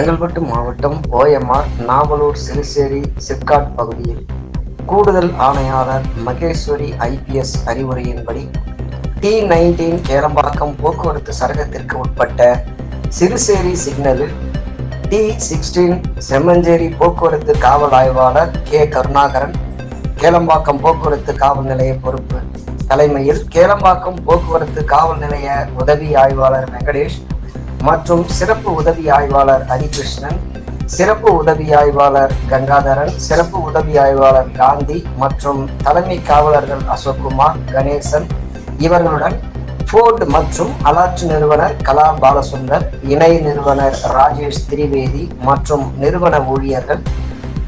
செங்கல்பட்டு மாவட்டம் ஓஎம்ஆர் நாவலூர் சிறுசேரி சிப்காட் பகுதியில். கூடுதல் ஆணையாளர் மகேஸ்வரி ஐபிஎஸ் அறிவுரையின்படி டி நைன்டீன் கேரம்பாக்கம் போக்குவரத்து சரகத்திற்கு உட்பட்ட சிறுசேரி சிக்னலில் டி சிக்ஸ்டீன் செம்மஞ்சேரி போக்குவரத்து காவல் ஆய்வாளர் கே கருணாகரன் கேளம்பாக்கம் போக்குவரத்து காவல் நிலைய பொறுப்பு தலைமையில் கேளம்பாக்கம் போக்குவரத்து காவல் நிலைய உதவி ஆய்வாளர் வெங்கடேஷ் மற்றும் சிறப்பு உதவி ஆய்வாளர் ஹரிகிருஷ்ணன் சிறப்பு உதவி ஆய்வாளர் கங்காதரன் சிறப்பு உதவி ஆய்வாளர் காந்தி மற்றும் தலைமை காவலர்கள் அசோக்குமார் கணேசன். இவர்களுடன் ஃபோர்டு மற்றும் அலாற்று நிறுவனர் கலா பாலசுந்தர் இணை நிறுவனர் ராஜேஷ் திரிவேதி மற்றும் நிறுவன ஊழியர்கள்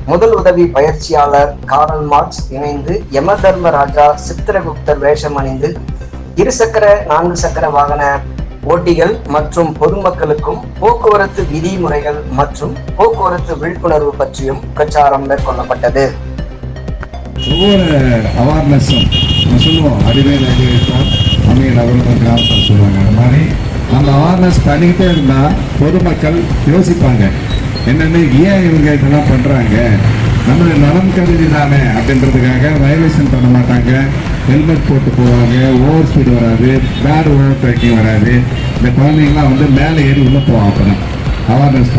முதல் உதவி பயிற்சியாளர் காரல் மார்க்ஸ் இணைந்து யம தர்மராஜா சித்திரகுப்தர் வேஷம் அணிந்து இருசக்கர நான்கு சக்கர வாகன போட்டிகள் மற்றும் பொதுமக்களுக்கும் போக்குவரத்து விதிமுறைகள் மற்றும் போக்குவரத்து விழிப்புணர்வு பற்றியும் பிரச்சாரம் மேற்கொள்ளப்பட்டது. ஒவ்வொரு அவேர்னஸும் சொல்லுவோம் அமைய கிராமத்தில் சொல்லுவாங்க. அந்த மாதிரி அந்த அவேர்னஸ் பண்ணிக்கிட்டே இருந்தால் பொதுமக்கள் யோசிப்பாங்க. என்னென்ன ஏன் இவங்க இதெல்லாம் பண்ணுறாங்க நம்ம நலம் கருதி தானே அப்படின்றதுக்காக வயலேஷன் பண்ண மாட்டாங்க. ஹெல்மெட் போட்டு போவாங்க ஓவர் ஸ்பீடு வராது பேட் ஓவர் ட்ராக்கிங் வராது. இந்த குழந்தைங்களாம் வந்து மேலே ஏறி உள்ளே போவாங்க அப்போ தான் அவேர்னஸ்